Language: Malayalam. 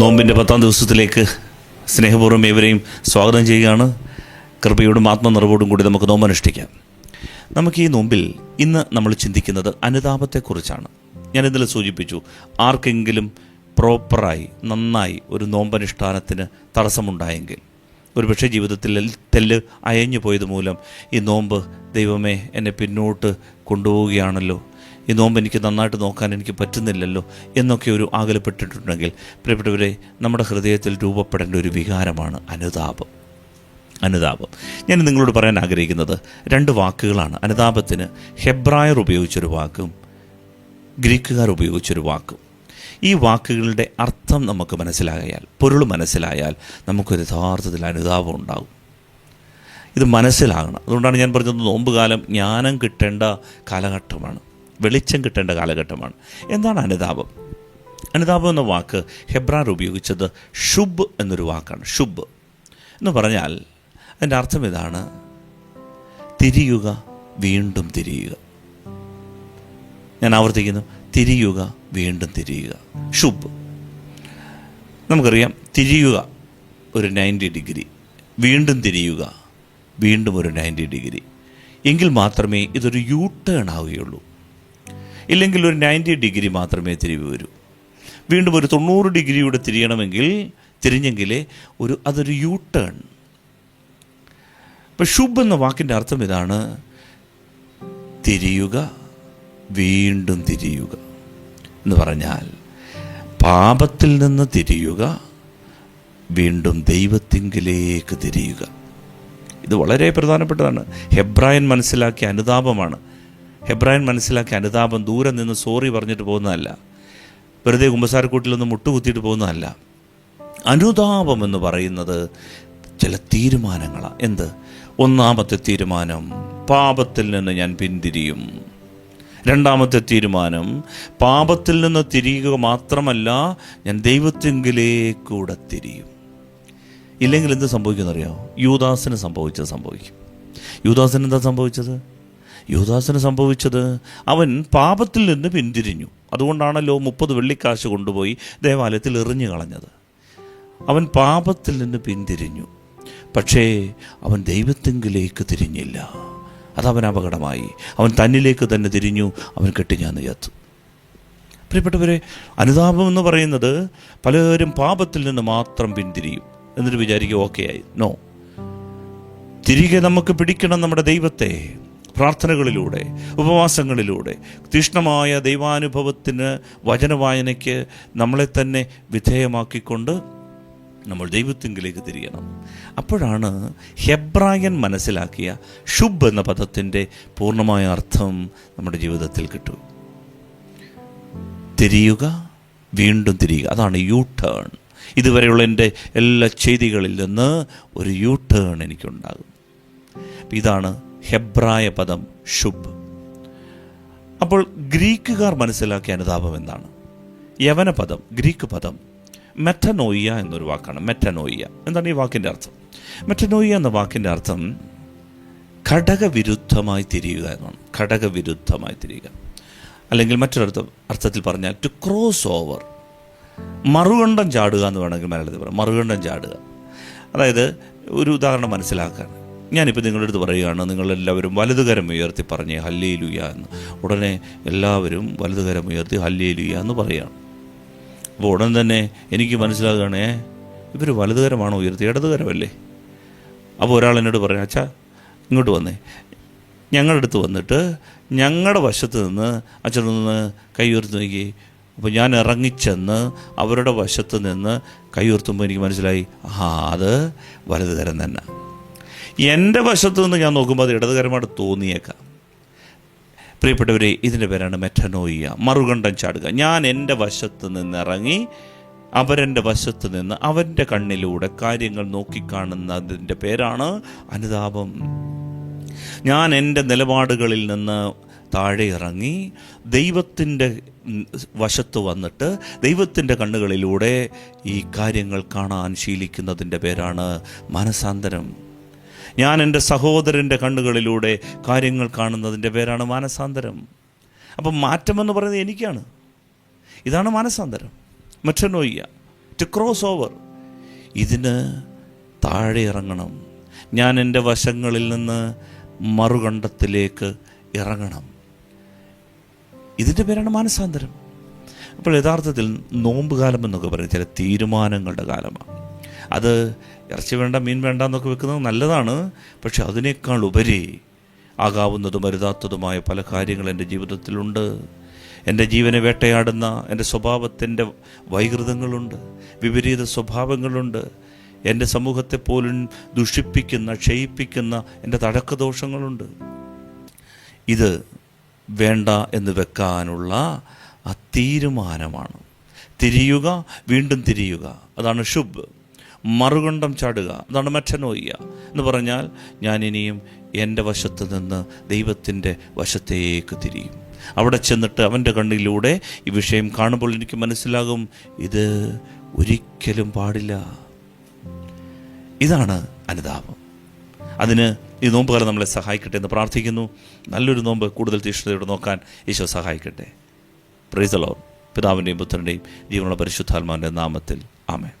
നോമ്പിന്റെ പത്താം ദിവസത്തിലേക്ക് സ്നേഹപൂർവം ഏവരെയും സ്വാഗതം ചെയ്യുകയാണ്. കൃപയോടും ആത്മനിറവോടും കൂടി നമുക്ക് നോമ്പ് അനുഷ്ഠിക്കാം. നമുക്ക് ഈ നോമ്പിൽ ഇന്ന് നമ്മൾ ചിന്തിക്കുന്നത് അനുതാപത്തെക്കുറിച്ചാണ്. ഞാൻ ഇന്നലെ സൂചിപ്പിച്ചു ആർക്കെങ്കിലും പ്രോപ്പറായി നന്നായി ഒരു നോമ്പനുഷ്ഠാനത്തിന് തടസ്സമുണ്ടായെങ്കിൽ ഒരുപക്ഷെ ജീവിതത്തിൽ തെല്ല് അയഞ്ഞു പോയത് മൂലം ഈ നോമ്പ് ദൈവമേ എന്നെ പിന്നോട്ട് കൊണ്ടുപോവുകയാണല്ലോ ഈ നോമ്പ് എനിക്ക് നന്നായിട്ട് നോക്കാൻ എനിക്ക് പറ്റുന്നില്ലല്ലോ എന്നൊക്കെ ഒരു ആകലപ്പെട്ടിട്ടുണ്ടെങ്കിൽ പ്രിയപ്പെട്ടവരെ നമ്മുടെ ഹൃദയത്തിൽ രൂപപ്പെടേണ്ട ഒരു വികാരമാണ് അനുതാപം. അനുതാപം. ഞാൻ നിങ്ങളോട് പറയാൻ ആഗ്രഹിക്കുന്നത് രണ്ട് വാക്കുകളാണ്. അനുതാപത്തിന് ഹെബ്രായർ ഉപയോഗിച്ചൊരു വാക്കും ഗ്രീക്കുകാർ ഉപയോഗിച്ചൊരു വാക്കും. ഈ വാക്കുകളുടെ അർത്ഥം നമുക്ക് മനസ്സിലായാൽ പൊരുൾ മനസ്സിലായാൽ നമുക്കൊരു യഥാർത്ഥത്തിൽ അനുതാപം ഉണ്ടാകും ഇത് മനസ്സിലാകണം. അതുകൊണ്ടാണ് ഞാൻ പറഞ്ഞത് നോമ്പുകാലം ജ്ഞാനം കിട്ടേണ്ട കാലഘട്ടമാണ്. വെളിച്ചം കിട്ടേണ്ട കാലഘട്ടമാണ്. എന്താണ് അനുതാപം? അനുതാപം എന്ന വാക്ക് ഹെബ്രാർ ഉപയോഗിച്ചത് ഷുബ് എന്നൊരു വാക്കാണ് ഷുബ് എന്ന് പറഞ്ഞാൽ അതിന്റെ അർത്ഥം ഇതാണ് തിരിയുക വീണ്ടും തിരിയുക. ഞാൻ ആവർത്തിക്കുന്നു തിരിയുക വീണ്ടും തിരിയുക. ഷുബ് നമുക്കറിയാം തിരിയുക ഒരു നയന്റി ഡിഗ്രി വീണ്ടും തിരിയുക വീണ്ടും ഒരു നയന്റി ഡിഗ്രി. എങ്കിൽ മാത്രമേ ഇതൊരു യൂ ടേൺ ആവുകയുള്ളൂ. ഇല്ലെങ്കിൽ ഒരു നയന്റി ഡിഗ്രി മാത്രമേ തിരിവ് വരൂ. വീണ്ടും ഒരു തൊണ്ണൂറ് ഡിഗ്രിയുടെ തിരിയണമെങ്കിൽ തിരിഞ്ഞെങ്കിലേ ഒരു അതൊരു യൂ ടേൺ ഇപ്പം ഷുബ് എന്ന വാക്കിന്റെ അർത്ഥം ഇതാണ് തിരിയുക വീണ്ടും തിരിയുക എന്ന് പറഞ്ഞാൽ പാപത്തിൽ നിന്ന് തിരിയുക വീണ്ടും ദൈവത്തിങ്കിലേക്ക് തിരിയുക. ഇത് വളരെ പ്രധാനപ്പെട്ടതാണ്. ഹെബ്രായൻ മനസ്സിലാക്കിയ അനുതാപമാണ്. ഹെബ്രായൻ മനസ്സിലാക്കിയ അനുതാപം ദൂരെ നിന്ന് സോറി പറഞ്ഞിട്ട് പോകുന്നതല്ല. വെറുതെ കുമ്പസാരക്കൂട്ടിലൊന്ന് മുട്ടുകുത്തിയിട്ട് പോകുന്നതല്ല. അനുതാപം എന്ന് പറയുന്നത് ചില തീരുമാനങ്ങളാണ് എന്ത്? ഒന്നാമത്തെ തീരുമാനം പാപത്തിൽ നിന്ന് ഞാൻ പിന്തിരിയും. രണ്ടാമത്തെ തീരുമാനം പാപത്തിൽ നിന്ന് തിരിയുക മാത്രമല്ല ഞാൻ ദൈവത്തെങ്കിലേക്കൂടെ തിരിയും. ഇല്ലെങ്കിൽ എന്ത് സംഭവിക്കുമെന്നറിയാമോ യൂദാസിന് സംഭവിച്ചത് സംഭവിക്കും. യൂദാസിന് എന്താ സംഭവിച്ചത്? യൂദാസിന് സംഭവിച്ചത്? അവൻ പാപത്തിൽ നിന്ന് പിന്തിരിഞ്ഞു. അതുകൊണ്ടാണല്ലോ മുപ്പത് വെള്ളിക്കാശ് കൊണ്ടുപോയി ദേവാലയത്തിൽ എറിഞ്ഞു കളഞ്ഞത്. അവൻ പാപത്തിൽ നിന്ന് പിന്തിരിഞ്ഞു. പക്ഷേ അവൻ ദൈവത്തെങ്കിലേക്ക് തിരിഞ്ഞില്ല. അതവൻ അപകടമായി. അവൻ തന്നിലേക്ക് തന്നെ തിരിഞ്ഞു. അവൻ കെട്ടിഞ്ഞാന്ന് ചത്തു. പ്രിയപ്പെട്ടവരെ അനുതാപം എന്ന് പറയുന്നത് പലരും പാപത്തിൽ നിന്ന് മാത്രം പിന്തിരിയും. എന്നിട്ട് വിചാരിക്കുക ഓക്കെ ആയി. നോ. തിരികെ നമുക്ക് പിടിക്കണം നമ്മുടെ ദൈവത്തെ. പ്രാർത്ഥനകളിലൂടെ ഉപവാസങ്ങളിലൂടെ തീഷ്ണമായ ദൈവാനുഭവത്തിന് വചനവായനയ്ക്ക് നമ്മളെ തന്നെ വിധേയമാക്കിക്കൊണ്ട് നമ്മൾ ദൈവത്തിങ്കിലേക്ക് തിരിയണം. അപ്പോഴാണ് ഹെബ്രായൻ മനസ്സിലാക്കിയ ഷുബ് എന്ന പദത്തിന്റെ പൂർണമായ അർത്ഥം നമ്മുടെ ജീവിതത്തിൽ കിട്ടും. തിരിയുക വീണ്ടും തിരിയുക. അതാണ് യു ടേൺ ഇതുവരെയുള്ള എന്റെ എല്ലാ ചെയ്തികളിൽ നിന്ന് ഒരു യു ടേൺ എനിക്കുണ്ടാകും. ഇതാണ് ഹെബ്രായ പദം ഷുബ് അപ്പോൾ ഗ്രീക്കുകാർ മനസ്സിലാക്കിയ അനുതാപം എന്താണ്? യവന പദം ഗ്രീക്ക് പദം മെറ്റനോയ്യ എന്നൊരു വാക്കാണ് മെറ്റനോയ്യ. എന്താണ് ഈ വാക്കിന്റെ അർത്ഥം? മെറ്റനോയ്യ എന്ന വാക്കിന്റെ അർത്ഥം ഘടകവിരുദ്ധമായി തിരിയുക എന്നാണ്. ഘടകവിരുദ്ധമായി തിരിയുക. അല്ലെങ്കിൽ മറ്റൊരർത്ഥം അർത്ഥത്തിൽ പറഞ്ഞാൽ ടു ക്രോസ് ഓവർ മറുകണ്ഠം ചാടുക എന്ന് വേണമെങ്കിൽ മലയാളത്തിൽ പറയാം. മറുകണ്ഠം ചാടുക. അതായത് ഒരു ഉദാഹരണം മനസ്സിലാക്കാൻ. ഞാനിപ്പോൾ നിങ്ങളുടെ അടുത്ത് പറയുകയാണ് നിങ്ങളെല്ലാവരും വലതുകരം ഉയർത്തി പറഞ്ഞേ ഹല്ലേ ലുയ എന്ന്. ഉടനെ എല്ലാവരും വലതുകരം ഉയർത്തി ഹല്ലേ ലുയ എന്ന് പറയുകയാണ്. അപ്പോൾ ഉടൻ തന്നെ എനിക്ക് മനസ്സിലാകുകയാണേ ഇവർ വലതുകരമാണോ ഉയർത്തി ഇടതുകരമല്ലേ? അപ്പോൾ ഒരാൾ എന്നോട് പറയാം അച്ഛാ ഇങ്ങോട്ട് വന്നേ. ഞങ്ങളുടെ അടുത്ത് വന്നിട്ട് ഞങ്ങളുടെ വശത്ത് നിന്ന് അച്ഛനൊന്ന് കൈ ഉയർത്തി നോക്കി. അപ്പോൾ ഞാൻ ഇറങ്ങിച്ചെന്ന് അവരുടെ വശത്ത് നിന്ന് കൈ ഉയർത്തുമ്പോൾ എനിക്ക് മനസ്സിലായി ആ അത് വലതുകരം തന്നെ. എന്റെ വശത്തു നിന്ന് ഞാൻ നോക്കുമ്പോൾ അത് ഇടതുകരമായിട്ട് തോന്നിയേക്കാം. പ്രിയപ്പെട്ടവരെ ഇതിന്റെ പേരാണ് മെറ്റനോയിയ. മറുകണ്ഠം ചാടുക. ഞാൻ എന്റെ വശത്ത് നിന്ന് ഇറങ്ങി അവരെന്റെ വശത്ത് നിന്ന് അവന്റെ കണ്ണിലൂടെ കാര്യങ്ങൾ നോക്കിക്കാണുന്നതിന്റെ പേരാണ് അനുതാപം. ഞാൻ എന്റെ നിലപാടുകളിൽ നിന്ന് താഴെ ഇറങ്ങി ദൈവത്തിന്റെ വശത്ത് വന്നിട്ട് ദൈവത്തിന്റെ കണ്ണുകളിലൂടെ ഈ കാര്യങ്ങൾ കാണാൻ ശീലിക്കുന്നതിന്റെ പേരാണ് മനസാന്തരം. ഞാൻ എന്റെ സഹോദരന്റെ കണ്ണുകളിലൂടെ കാര്യങ്ങൾ കാണുന്നതിന്റെ പേരാണ് മാനസാന്തരം. അപ്പം മാറ്റമെന്ന് പറയുന്നത് എനിക്കാണ്. ഇതാണ് മാനസാന്തരം. മെറ്റനോയ്യ ടു ക്രോസ് ഓവർ ഇതിന് താഴെ ഇറങ്ങണം. ഞാൻ എന്റെ വശങ്ങളിൽ നിന്ന് മറുകണ്ഠത്തിലേക്ക് ഇറങ്ങണം. ഇതിന്റെ പേരാണ് മാനസാന്തരം. അപ്പോൾ യഥാർത്ഥത്തിൽ നോമ്പ് കാലം എന്നൊക്കെ പറയും. ചില തീരുമാനങ്ങളുടെ കാലമാണ്. അത് ഇറച്ചി വേണ്ട മീൻ വേണ്ട എന്നൊക്കെ വെക്കുന്നത് നല്ലതാണ് പക്ഷെ അതിനേക്കാൾ ഉപരി ആകാവുന്നതും അരുതാത്തതുമായ പല കാര്യങ്ങൾ എന്റെ ജീവിതത്തിലുണ്ട്. എന്റെ ജീവനെ വേട്ടയാടുന്ന എന്റെ സ്വഭാവത്തിന്റെ വൈകൃതങ്ങളുണ്ട് വിപരീത സ്വഭാവങ്ങളുണ്ട്. എന്റെ സമൂഹത്തെ പോലും ദുഷിപ്പിക്കുന്ന ക്ഷയിപ്പിക്കുന്ന എന്റെ തടക്കദോഷങ്ങളുണ്ട്. ഇത് വേണ്ട എന്ന് വെക്കാനുള്ള ആ തീരുമാനമാണ്. തിരിയുക വീണ്ടും തിരിയുക. അതാണ് ശുഭ്. മറുകണ്ഠം ചാടുക. അതാണ് മറ്റനോയ്യ. എന്ന് പറഞ്ഞാൽ ഞാൻ ഇനിയും എന്റെ വശത്ത് നിന്ന് ദൈവത്തിന്റെ വശത്തേക്ക് തിരിയും. അവിടെ ചെന്നിട്ട് അവന്റെ കണ്ണിലൂടെ ഈ വിഷയം കാണുമ്പോൾ എനിക്ക് മനസ്സിലാകും ഇത് ഒരിക്കലും പാടില്ല. ഇതാണ് അനുതാപം. അതിന് ഈ നോമ്പുകാരെ നമ്മളെ സഹായിക്കട്ടെ എന്ന് പ്രാർത്ഥിക്കുന്നു. നല്ലൊരു നോമ്പ് കൂടുതൽ തീക്ഷ്ണതയോടെ നോക്കാൻ ഈശോ സഹായിക്കട്ടെ. പ്രൈസലോ പിതാവിന്റെയും പുത്രന്റെയും ജീവനുള്ള പരിശുദ്ധാത്മാവിന്റെ നാമത്തിൽ. ആമേ